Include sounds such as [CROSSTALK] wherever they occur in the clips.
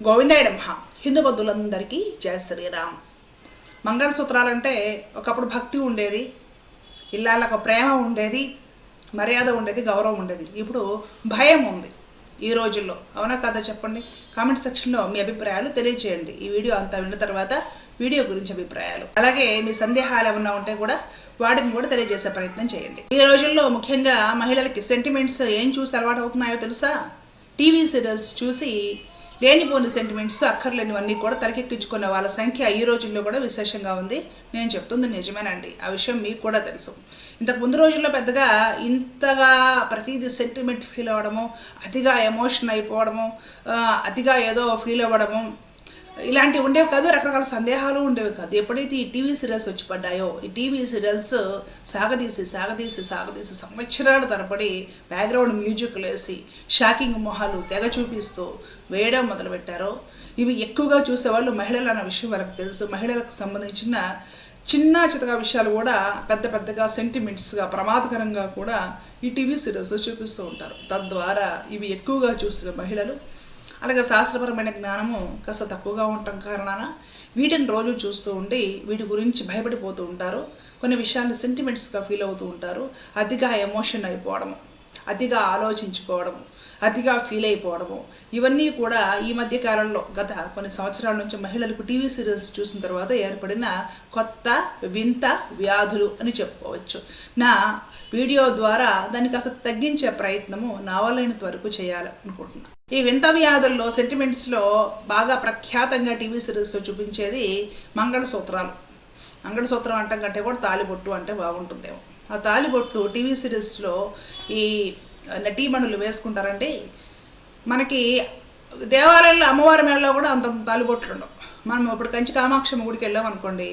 గోవిందాయ నమః హిందూ బంధువులందరికీ జయ శ్రీరామ్. మంగళసూత్రాలంటే ఒకప్పుడు భక్తి ఉండేది ఇళ్ళకు ప్రేమ ఉండేది మర్యాద ఉండేది గౌరవం ఉండేది. ఇప్పుడు భయం ఉంది ఈ రోజుల్లో. అవునా కదా చెప్పండి? కామెంట్ సెక్షన్లో మీ అభిప్రాయాలు తెలియజేయండి ఈ వీడియో అంతా విన్న తర్వాత వీడియో గురించి అభిప్రాయాలు. అలాగే మీ సందేహాలు ఏమన్నా ఉంటే కూడా వాటిని కూడా తెలియజేసే ప్రయత్నం చేయండి. ఈ రోజుల్లో ముఖ్యంగా మహిళలకి సెంటిమెంట్స్ ఏం చూసి అలవాటు అవుతున్నాయో తెలుసా? టీవీ సీరియల్స్ చూసి లేనిపోని సెంటిమెంట్స్ అక్కర్లేనివన్నీ కూడా తెరకెక్కించుకున్న వాళ్ళ సంఖ్య ఈ రోజుల్లో కూడా విశేషంగా ఉంది. నేను చెప్తుంది నిజమేనండి. ఆ విషయం మీకు కూడా తెలుసు. ఇంతకు ముందు రోజుల్లో పెద్దగా ఇంతగా ప్రతిదీ సెంటిమెంట్ ఫీల్ అవ్వడము అతిగా ఎమోషన్ అయిపోవడము అతిగా ఏదో ఫీల్ అవ్వడము ఇలాంటివి ఉండేవి కాదు రకరకాల సందేహాలు ఉండేవి కాదు. ఎప్పుడైతే ఈ టీవీ సీరియల్స్ వచ్చి పడ్డాయో ఈ టీవీ సీరియల్స్ సాగదీసి సాగదీసి సాగదీసి సంవత్సరాలు తరబడి బ్యాక్గ్రౌండ్ మ్యూజిక్లు వేసి షాకింగ్ మొహాలు తెగ చూపిస్తూ వేయడం మొదలుపెట్టారో ఇవి ఎక్కువగా చూసేవాళ్ళు మహిళలు అన్న విషయం వాళ్ళకి తెలుసు. మహిళలకు సంబంధించిన చిన్న చితక విషయాలు కూడా పెద్ద పెద్దగా సెంటిమెంట్స్గా ప్రమాదకరంగా కూడా ఈ టీవీ సీరియల్స్ చూపిస్తూ ఉంటారు. తద్వారా ఇవి ఎక్కువగా చూసిన మహిళలు అలాగే శాస్త్రపరమైన జ్ఞానము కాస్త తక్కువగా ఉండటం కారణాన వీటిని రోజు చూస్తూ ఉండి వీటి గురించి భయపడిపోతూ ఉంటారు. కొన్ని విషయాలు సెంటిమెంట్స్గా ఫీల్ అవుతూ ఉంటారు. అతిగా ఎమోషన్ అయిపోవడము అతిగా ఆలోచించుకోవడము అతిగా ఫీల్ అయిపోవడము. ఇవన్నీ కూడా ఈ మధ్య కాలంలో గత కొన్ని సంవత్సరాల నుంచి మహిళలకు టీవీ సీరియల్స్ చూసిన తర్వాత ఏర్పడిన కొత్త వింత వ్యాధులు అని చెప్పుకోవచ్చు. నా వీడియో ద్వారా దాన్ని కాస్త తగ్గించే ప్రయత్నము నా వల్లైనంత వరకు చేయాలనుకుంటున్నాను ఈ వింత వ్యాధుల్లో సెంటిమెంట్స్లో బాగా ప్రఖ్యాతంగా టీవీ సిరీస్లో చూపించేది మంగళసూత్రాలు. మంగళసూత్రం అంటాం కంటే కూడా తాలిబొట్టు అంటే బాగుంటుందేమో. ఆ తాలిబొట్లు టీవీ సిరీస్లో ఈ నటీమణులు వేసుకుంటారండి. మనకి దేవాలయంలో అమ్మవారి మెడలో కూడా అంత తాలిబొట్లు ఉండవు మనం ఇప్పుడు కంచి కామాక్షమ్మ గుడికి వెళ్ళాం అనుకోండి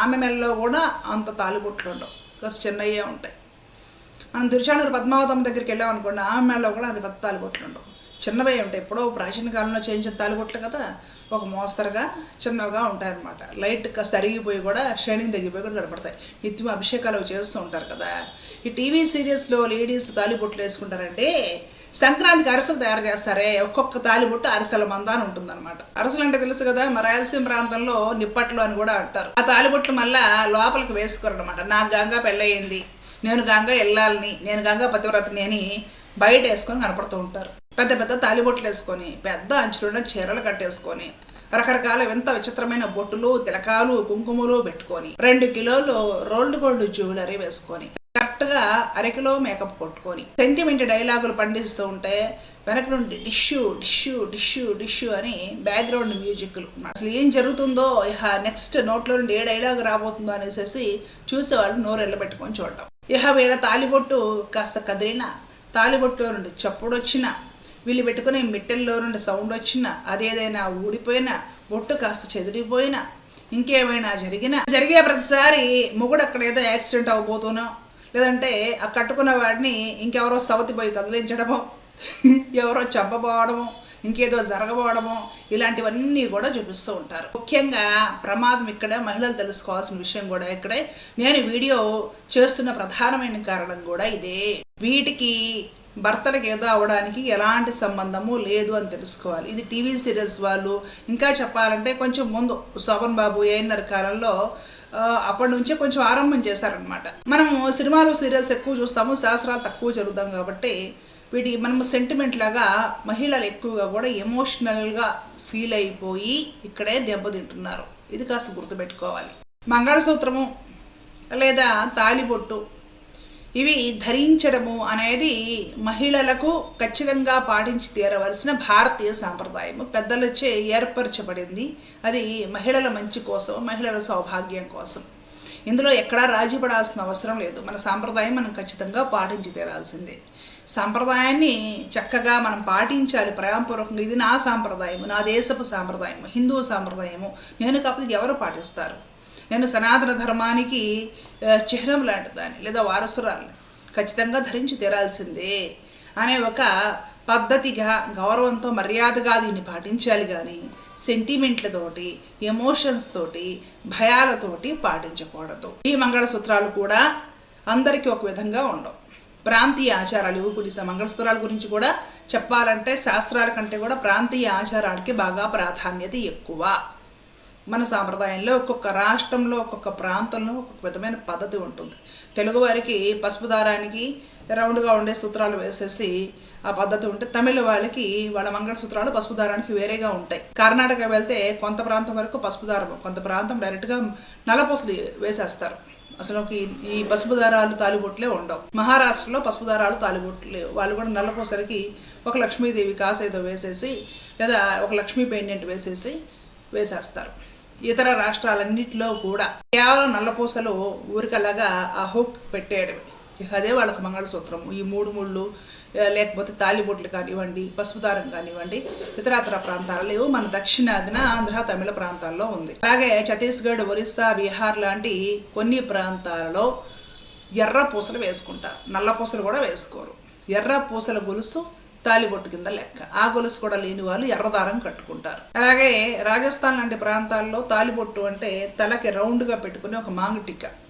ఆమె మెడలో కూడా అంత తాలిబొట్లు ఉండవు కాస్త చిన్నయ్యే ఉంటాయి. మనం తిరుచానూరు పద్మావతమ్మ దగ్గరికి వెళ్ళాం అనుకోండి ఆమె మెడలో కూడా అది పెద్ద తాలిబొట్లు ఉండవు. చిన్నవే ఉంటాయి. ఎప్పుడో ప్రాచీన కాలంలో చేయించిన తాలిబొట్లు కదా ఒక మోస్తరుగా చిన్నగా ఉంటాయన్నమాట. లైట్ కాస్త అరిగిపోయి కూడా షైనింగ్ తగ్గిపోయి కూడా కనపడతాయి. నిత్యం అభిషేకాలు చేస్తూ ఉంటారు కదా. ఈ టీవీ సీరియల్స్లో లేడీస్ తాలిబొట్లు వేసుకుంటారంటే సంక్రాంతికి అరసలు తయారు చేస్తారే ఒక్కొక్క తాలిబొట్టు అరసల మంద అని ఉంటుందన్నమాట. అరసలు అంటే తెలుసు కదా మా రాయలసీమ ప్రాంతంలో నిప్పట్లు అని కూడా అంటారు. ఆ తాలిబొట్లు మళ్ళా లోపలికి వేసుకోరు అనమాట నాకు గంగా పెళ్ళయింది నేను గంగా వెళ్ళాలని నేను గంగా పతివ్రతని అని బయట వేసుకొని కనపడుతూ ఉంటారు. పెద్ద పెద్ద తాలిబొట్లు వేసుకొని పెద్ద అంచులున్న చీరలు కట్టేసుకొని రకరకాల వింత విచిత్రమైన బొట్టులు తిలకాలు కుంకుమలు పెట్టుకొని రెండు కిలోలు రోల్డ్ గోల్డ్ జ్యువెలరీ వేసుకొని కరెక్ట్గా అరకిలో మేకప్ కొట్టుకొని సెంటిమెంట్ డైలాగులు పండిస్తూ ఉంటే వెనక నుండి డిష్యూ డిష్యూ డిష్యూ డిష్యూ అని బ్యాక్గ్రౌండ్ మ్యూజిక్లు. అసలు ఏం జరుగుతుందో ఇహ నెక్స్ట్ నోట్లో నుండి ఏ డైలాగ్ రాబోతుందో అనేసి చూస్తే వాళ్ళు నోరెళ్ళ పెట్టుకొని చూడటం. ఇహ వీళ్ళ తాలిబొట్టు కాస్త కదిలిన తాలిబొట్టులో నుండి చప్పుడు వచ్చిన వీళ్ళు పెట్టుకునే మిట్టెల్లో నుండి సౌండ్ వచ్చినా అదేదైనా ఊడిపోయినా బొట్టు కాస్త చెదిరిపోయినా ఇంకేమైనా జరిగినా జరిగే ప్రతిసారి మొగుడు అక్కడ ఏదో యాక్సిడెంట్ అవ్వబోతునో లేదంటే ఆ కట్టుకున్న వాడిని ఇంకెవరో సవతి పోయి కదిలించడమో [LAUGHS] ఎవరో చంపబోవడమో ఇంకేదో జరగబోవడమో ఇలాంటివన్నీ కూడా చూపిస్తూ ఉంటారు. ముఖ్యంగా ప్రమాదం ఇక్కడ మహిళలు తెలుసుకోవాల్సిన విషయం కూడా ఇక్కడే. నేను వీడియో చేస్తున్న ప్రధానమైన కారణం కూడా ఇదే. వీటికి భర్తలకు ఏదో అవడానికి ఎలాంటి సంబంధము లేదు అని తెలుసుకోవాలి. ఇది టీవీ సీరియల్స్ వాళ్ళు ఇంకా చెప్పాలంటే కొంచెం ముందు శోభన్ బాబు ఏఎన్ఆర్ కాలంలో అప్పటి నుంచే కొంచెం ఆరంభం చేశారనమాట మనము సినిమాలు సీరియల్స్ ఎక్కువ చూస్తాము శాస్త్రాలు తక్కువ జరుగుతాం కాబట్టి వీటి మనము సెంటిమెంట్ లాగా మహిళలు ఎక్కువగా కూడా ఎమోషనల్గా ఫీల్ అయిపోయి ఇక్కడే దెబ్బతింటున్నారు. ఇది కాస్త గుర్తుపెట్టుకోవాలి. మంగళసూత్రము లేదా తాలిబొట్టు ఇవి ధరించడము అనేది మహిళలకు ఖచ్చితంగా పాటించి తీరవలసిన భారతీయ సాంప్రదాయము. పెద్దలచే ఏర్పరచబడింది. అది మహిళల మంచి కోసం మహిళల సౌభాగ్యం కోసం. ఇందులో ఎక్కడా రాజీ పడాల్సిన అవసరం లేదు. మన సాంప్రదాయం మనం ఖచ్చితంగా పాటించి తీరాల్సిందే. సాంప్రదాయాన్ని చక్కగా మనం పాటించాలి ప్రేమపూర్వకంగా ఇది నా సాంప్రదాయము నా దేశపు సాంప్రదాయము హిందూ సాంప్రదాయము. నేను కాకపోతే ఎవరు పాటిస్తారు? నేను సనాతన ధర్మానికి చిహ్నం లాంటిదాన్ని లేదా వారసురాలని ఖచ్చితంగా ధరించి తీరాల్సిందే అనే ఒక పద్ధతిగా గౌరవంతో మర్యాదగా దీన్ని పాటించాలి కానీ సెంటిమెంట్లతోటి ఎమోషన్స్ తోటి భయాలతోటి పాటించకూడదు. ఈ మంగళసూత్రాలు కూడా అందరికీ ఒక విధంగా ఉండవు. ప్రాంతీయ ఆచారాలు ఇవి మంగళసూత్రాల గురించి కూడా చెప్పాలంటే శాస్త్రాల కంటే కూడా ప్రాంతీయ ఆచారాలకి బాగా ప్రాధాన్యత ఎక్కువ. మన సాంప్రదాయంలో ఒక్కొక్క రాష్ట్రంలో ఒక్కొక్క ప్రాంతంలో ఒక్కొక్క విధమైన పద్ధతి ఉంటుంది. తెలుగువారికి పసుపు దారానికి రౌండ్గా ఉండే సూత్రాలు వేసేసి ఆ పద్ధతి ఉంటే తమిళ వాళ్ళకి వాళ్ళ మంగళసూత్రాలు పసుపు దారానికి వేరేగా ఉంటాయి. కర్ణాటక వెళ్తే కొంత ప్రాంతం వరకు పసుపు దారం కొంత ప్రాంతం డైరెక్ట్గా నలపూసలు వేసేస్తారు. అసలు ఈ- ఈ పసుపు దారాలు తాలిబొట్లే ఉండవు. మహారాష్ట్రలో పసుపు దారాలు తాలిబొట్లే వాళ్ళు కూడా నల్లపోసరికి ఒక లక్ష్మీదేవి కాసేదో వేసేసి లేదా ఒక లక్ష్మీ పెయిండెంట్ వేసేసి వేసేస్తారు. ఇతర రాష్ట్రాలన్నింటిలో కూడా కేవలం నల్లపూసలు ఊరికలాగా ఆ హుక్ పెట్టేయడం అదే వాళ్ళకి మంగళసూత్రం ఈ మూడు ముళ్ళు లేకపోతే తాలిబొట్లు కానివ్వండి పసుపుదారం కానివ్వండి ఇతరత్ర ప్రాంతాలు లేవు. మన దక్షిణాదిన ఆంధ్ర తమిళ ప్రాంతాల్లో ఉంది. అలాగే ఛత్తీస్గఢ్ ఒరిస్సా బీహార్ లాంటి కొన్ని ప్రాంతాలలో ఎర్ర పూసలు వేసుకుంటారు. నల్ల పూసలు కూడా వేసుకోరు. ఎర్ర పూసల గొలుసు తాలిబొట్టు కింద లెక్క. ఆ గొలుసు కూడా లేని వాళ్ళు ఎర్రదారం కట్టుకుంటారు. అలాగే రాజస్థాన్ లాంటి ప్రాంతాల్లో తాలిబొట్టు అంటే తలకి రౌండ్గా పెట్టుకుని ఒక మాంగుటిక్క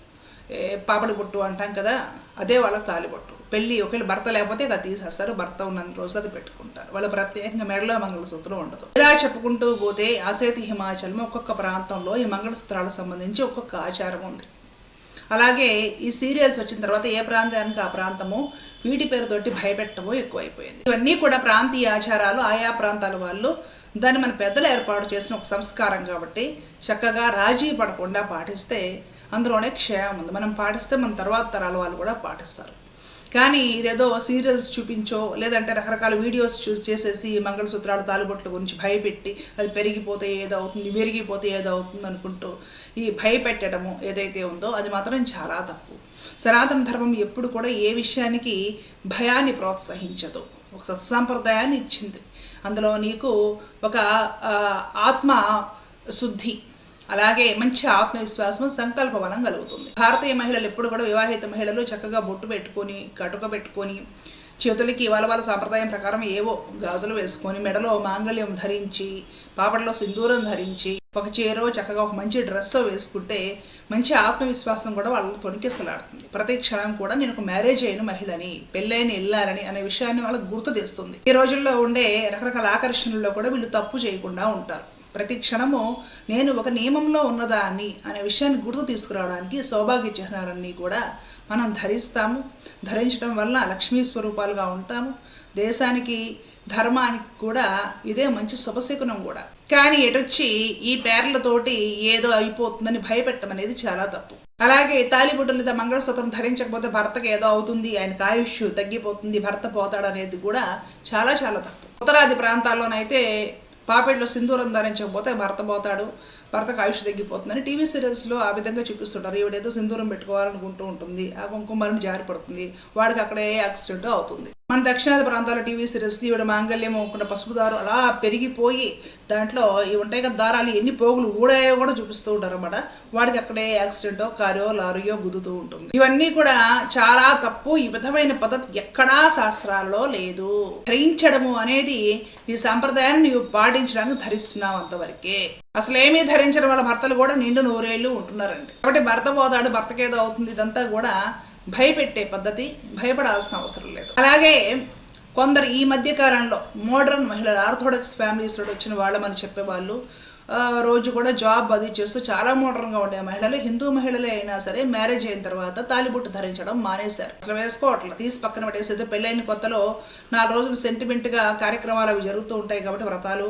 పాపడి బొట్టు అంటాం కదా అదే వాళ్ళకి తాలిబొట్టు పెళ్ళి ఒకవేళ భర్త లేకపోతే అది తీసేస్తారు భర్త ఉన్నన్ని రోజులు అది పెట్టుకుంటారు. వాళ్ళ ప్రత్యేకంగా మెడలో మంగళసూత్రం ఉండదు. ఇలా చెప్పుకుంటూ పోతే ఆసేతి హిమాచలం ఒక్కొక్క ప్రాంతంలో ఈ మంగళసూత్రాలకు సంబంధించి ఒక్కొక్క ఆచారం ఉంది. అలాగే ఈ సీరియల్స్ వచ్చిన తర్వాత ఏ ప్రాంతానికి ఆ ప్రాంతము వీటి పేరుతోటి భయపెట్టము ఎక్కువైపోయింది. ఇవన్నీ కూడా ప్రాంతీయ ఆచారాలు ఆయా ప్రాంతాల వాళ్ళు దాన్ని మన పెద్దలు ఏర్పాటు చేసిన ఒక సంస్కారం కాబట్టి చక్కగా రాజీ పడకుండా పాటిస్తే అందులోనే క్షేమం ఉంది. మనం పాటిస్తే మన తర్వాత తరాల వాళ్ళు కూడా పాటిస్తారు. కానీ ఇదేదో సీరియల్స్ చూపించో లేదంటే రకరకాల వీడియోస్ చూసి చేసేసి మంగళసూత్రాలు తాలిబొట్ల గురించి భయపెట్టి అది పెరిగిపోతే ఏదవుతుంది విరిగిపోతే ఏదవుతుంది అనుకుంటూ ఈ భయపెట్టడము ఏదైతే ఉందో అది మాత్రం చాలా తప్పు. సనాతన ధర్మం ఎప్పుడు కూడా ఏ విషయానికి భయాన్ని ప్రోత్సహించదు. ఒక సత్సాంప్రదాయాన్ని ఇచ్చింది. అందులో నీకు ఒక ఆత్మ శుద్ధి అలాగే మంచి ఆత్మవిశ్వాసం సంకల్ప బలం కలుగుతుంది. భారతీయ మహిళలు ఎప్పుడు కూడా వివాహిత మహిళలు చక్కగా బొట్టు పెట్టుకొని కటుక పెట్టుకొని చేతులకి వాళ్ళ వాళ్ళ సాంప్రదాయం ప్రకారం ఏవో గాజులు వేసుకొని మెడలో మాంగళ్యం ధరించి పాపడలో సింధూరం ధరించి ఒక చీరో చక్కగా ఒక మంచి డ్రెస్ వేసుకుంటే మంచి ఆత్మవిశ్వాసం కూడా వాళ్ళని తొణికిసలాడుతుంది. ప్రతి క్షణం కూడా నేను ఒక మ్యారేజ్ అయిన మహిళని పెళ్ళైన వెళ్ళాలని అనే విషయాన్ని వాళ్ళకి గుర్తు తెస్తుంది. ఈ రోజుల్లో ఉండే రకరకాల ఆకర్షణల్లో కూడా వీళ్ళు తప్పు చేయకుండా ఉంటారు. ప్రతి క్షణము నేను ఒక నియమంలో ఉన్నదాన్ని అనే విషయాన్ని గుర్తు తీసుకురావడానికి సౌభాగ్య చిహ్నాలన్నీ కూడా మనం ధరిస్తాము. ధరించడం వల్ల లక్ష్మీ స్వరూపాలుగా ఉంటాము. దేశానికి ధర్మానికి కూడా ఇదే మంచి శుభశకునం కూడా. కానీ ఎటొచ్చి ఈ పేర్లతోటి ఏదో అయిపోతుందని భయపెట్టడం అనేది చాలా తప్పు. అలాగే తాలిబొట్టు లేదా మంగళసూత్రం ధరించకపోతే భర్తకి ఏదో అవుతుంది ఆయన ఆయుష్ తగ్గిపోతుంది భర్త పోతాడు అనేది కూడా చాలా చాలా తప్పు. ఉత్తరాది ప్రాంతాల్లోనైతే పాపిడిలో సింధూరం ధరించకపోతే భర్త పోతాడు. భర్తకు ఆయుష్ తగ్గిపోతుందని టీవీ సీరియల్స్లో ఆ విధంగా చూపిస్తుంటారు. ఈవిడేదో సింధూరం పెట్టుకోవాలనుకుంటూ ఉంటుంది. ఆ కుంకుమరిని జారిపడుతుంది వాడికి అక్కడే యాక్సిడెంట్ అవుతుంది. మన దక్షిణాది ప్రాంతాల టీవీ సీరియల్స్ ఈవిడ మాంగళ్యం ఒక పసుపు దారు అలా పెరిగిపోయి దాంట్లో ఇవి ఉంటాయి కదా దారాలు ఎన్ని పోగులు ఊడాయో కూడా చూపిస్తూ ఉంటారు అన్నమాట వాడికి అక్కడే యాక్సిడెంటో కారో లారీయో గుద్దుతూ ఉంటుంది. ఇవన్నీ కూడా చాలా తప్పు. ఈ విధమైన పద్ధతి ఎక్కడా శాస్త్రాల్లో లేదు. ధరించడము అనేది నీ సాంప్రదాయాన్ని నీవు పాటించడానికి ధరిస్తున్నావు అంతవరకే. అసలు ఏమీ ధరించడం వాళ్ళ భర్తలు కూడా నిండు నూరేళ్ళు ఉంటున్నారండి. కాబట్టి భర్త పోతాడు భర్తకేదో అవుతుంది ఇదంతా కూడా భయపెట్టే పద్ధతి భయపడాల్సిన అవసరం లేదు. అలాగే కొందరు ఈ మధ్య కాలంలో మోడర్న్ మహిళలు ఆర్థోడాక్స్ ఫ్యామిలీస్ వచ్చిన వాళ్ళమని చెప్పేవాళ్ళు రోజు కూడా జాబ్ అది చేస్తూ చాలా మోడర్న్గా ఉండే మహిళలు హిందూ మహిళలే అయినా సరే మ్యారేజ్ అయిన తర్వాత తాలిబొట్టు ధరించడం మానేశారు. అసలు వేసుకోవట్లేదు. తీసి పక్కన పెట్టేసి పెళ్ళైన కొత్తలో నాలుగు రోజులు సెంటిమెంట్గా కార్యక్రమాలు అవి జరుగుతూ ఉంటాయి కాబట్టి వ్రతాలు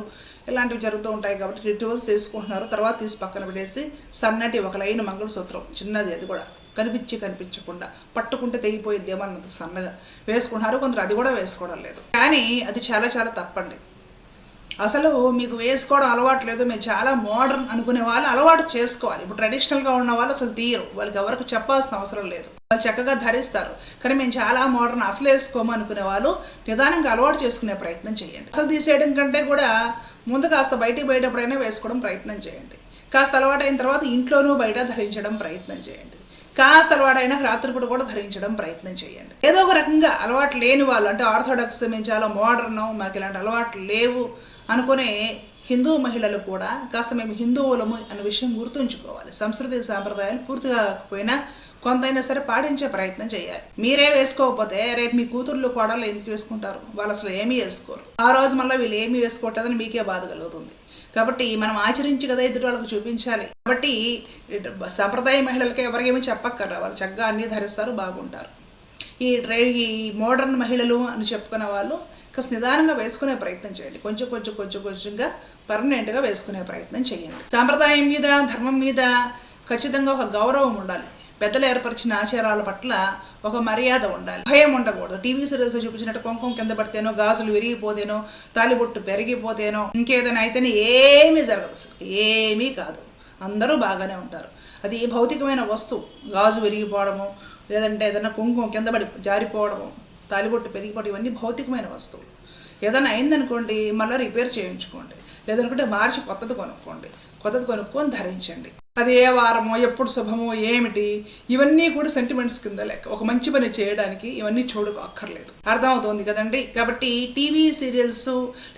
ఇలాంటివి జరుగుతూ ఉంటాయి కాబట్టి రిచువల్స్ వేసుకుంటున్నారు తర్వాత తీసి పక్కన పెట్టేసి సన్నటి ఒక లైన్ మంగళసూత్రం చిన్నది అది కూడా. కనిపించి కనిపించకుండా పట్టుకుంటే తెగిపోయిద్దేమో అన్నంత సన్నగా. వేసుకుంటున్నారు కొందరు అది కూడా వేసుకోవడం లేదు. కానీ అది చాలా చాలా తప్పండి. అసలు మీకు వేసుకోవడం అలవాటు లేదు. మేము చాలా మోడర్న్ అనుకునే వాళ్ళు అలవాటు చేసుకోవాలి. ఇప్పుడు ట్రెడిషనల్గా ఉన్న వాళ్ళు అసలు తీయరు. వాళ్ళకి ఎవరికి చెప్పాల్సిన అవసరం లేదు. వాళ్ళు చక్కగా ధరిస్తారు. కానీ మేము చాలా మోడర్న్ అసలు వేసుకోము అనుకునే వాళ్ళు నిదానంగా అలవాటు చేసుకునే ప్రయత్నం చేయండి. అసలు తీసేయడం కంటే కూడా ముందు కాస్త బయటికి బయటప్పుడైనా వేసుకోవడం ప్రయత్నం చేయండి. కాస్త అలవాటైన తర్వాత ఇంట్లోనూ బయట ధరించడం ప్రయత్నం చేయండి. కాస్త అలవాటైన రాత్రిపూట కూడా ధరించడం ప్రయత్నం చేయండి. ఏదో ఒక రకంగా అలవాటు లేని వాళ్ళు అంటే ఆర్థోడాక్స్ మేము చాలా మోడర్న్ మాకు ఇలాంటి అలవాట్లు లేవు అనుకునే హిందూ మహిళలు కూడా కాస్త మేము హిందువులము అనే విషయం గుర్తుంచుకోవాలి. సంస్కృతి సాంప్రదాయాలు పూర్తిగా కాకపోయినా కొంతైనా సరే పాటించే ప్రయత్నం చేయాలి. మీరే వేసుకోకపోతే రేపు మీ కూతుర్లు కోడలు ఎందుకు వేసుకుంటారు? వాళ్ళు అసలు ఏమీ వేసుకోరు. ఆ రోజు మళ్ళీ వీళ్ళు ఏమీ వేసుకోవట్లేదని మీకే బాధ కలుగుతుంది. కాబట్టి మనం ఆచరించి కదా ఎదుటి వాళ్ళకి చూపించాలి. కాబట్టి సంప్రదాయ మహిళలకి ఎవరికేమీ చెప్పక్కర్రా వాళ్ళు చక్కగా అన్నీ ధరిస్తారు బాగుంటారు. ఈ ట్రై ఈ మోడర్న్ మహిళలు అని చెప్పుకునే వాళ్ళు కాస్త నిదానంగా వేసుకునే ప్రయత్నం చేయండి. కొంచెం కొంచెం కొంచెం కొంచెంగా పర్మనెంట్గా వేసుకునే ప్రయత్నం చేయండి. సాంప్రదాయం మీద ధర్మం మీద ఖచ్చితంగా ఒక గౌరవం ఉండాలి. పెద్దలు ఏర్పరిచిన ఆచారాల పట్ల ఒక మర్యాద ఉండాలి. భయం ఉండకూడదు. టీవీ సిరీస్ చూపించినట్టు కొంకం కింద పడితేనో గాజులు విరిగిపోతేనో తాలిబొట్టు పెరిగిపోతేనో ఇంకేదైనా అయితేనే ఏమీ జరగదు అసలు ఏమీ కాదు. అందరూ బాగానే ఉంటారు. అది భౌతికమైన వస్తువు. గాజు విరిగిపోవడము లేదంటే ఏదైనా కుంకుమ కింద పడి జారిపోవడము తాలిబొట్టు పెరిగిపోవడం ఇవన్నీ భౌతికమైన వస్తువులు. ఏదైనా అయిందనుకోండి మళ్ళీ రిపేర్ చేయించుకోండి. లేదనుకుంటే మార్చి కొత్తది కొనుక్కోండి. కొత్తది కొనుక్కొని ధరించండి. అది ఏ వారమో ఎప్పుడు శుభమో ఏమిటి? ఇవన్నీ కూడా సెంటిమెంట్స్ కింద లెక్క. ఒక మంచి పని చేయడానికి ఇవన్నీ చూడక అక్కర్లేదు. అర్థమవుతోంది కదండి? కాబట్టి టీవీ సీరియల్స్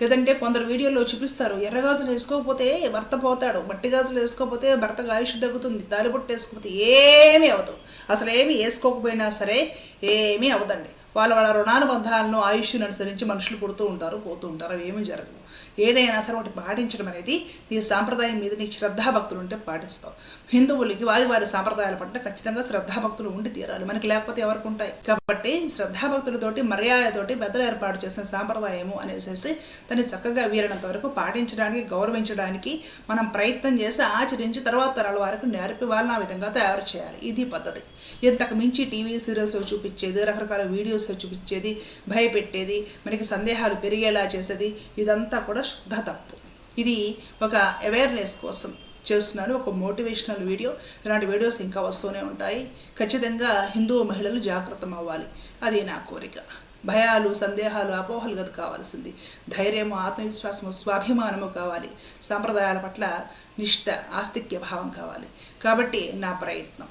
లేదంటే కొందరు వీడియోలో చూపిస్తారు ఎర్రగాజులు వేసుకోకపోతే భర్త పోతాడు మట్టి గాజులు వేసుకోకపోతే భర్త ఆయుష్ తగ్గుతుంది తాలిబొట్టు వేసుకోకపోతే ఏమీ అవ్వదు. అసలు ఏమి వేసుకోకపోయినా సరే ఏమీ అవ్వదండి. వాళ్ళ వాళ్ళ రుణానుబంధాలను ఆయుష్ను అనుసరించి మనుషులు పుడుతూ ఉంటారు పోతూ ఉంటారు అవి ఏమీ జరగదు ఏదైనా సరే ఒకటి పాటించడం అనేది నీ సాంప్రదాయం మీద నీకు శ్రద్ధాభక్తులు ఉంటే పాటిస్తావు. హిందువులకి వారి వారి సాంప్రదాయాల పట్ల ఖచ్చితంగా శ్రద్ధాభక్తులు ఉండి తీరాలి. మనకి లేకపోతే ఎవరికి ఉంటాయి. కాబట్టి శ్రద్ధాభక్తులతోటి మర్యాదతోటి పెద్దలు ఏర్పాటు చేసిన సాంప్రదాయము అనేసి దాన్ని చక్కగా వీరినంత వరకు పాటించడానికి గౌరవించడానికి మనం ప్రయత్నం చేసి ఆచరించి తర్వాత తరాల వారికి నేర్పి వాళ్ళని ఆ విధంగా తయారు చేయాలి. ఇది పద్ధతి. ఇంతకు మించి టీవీ సీరియల్స్ చూపించేది రకరకాల వీడియోస్ చూపించేది భయపెట్టేది మనకి సందేహాలు పెరిగేలా చేసేది ఇదంతా కూడా శుద్ధ తప్పు. ఇది ఒక అవేర్నెస్ కోసం చేస్తున్నాను ఒక మోటివేషనల్ వీడియో ఇలాంటి వీడియోస్ ఇంకా వస్తూనే ఉంటాయి. ఖచ్చితంగా హిందూ మహిళలు జాగ్రత్తం అవ్వాలి. అది నా కోరిక. భయాలు సందేహాలు అపోహలు గది కావాల్సింది. ధైర్యము ఆత్మవిశ్వాసము స్వాభిమానము కావాలి. సాంప్రదాయాల పట్ల నిష్ట ఆస్తిక్య భావం కావాలి. కాబట్టి నా ప్రయత్నం.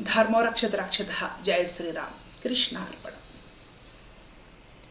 ధర్మోరక్షత రక్షత రక్షత. జయ శ్రీరామ్. కృష్ణ అర్పణ.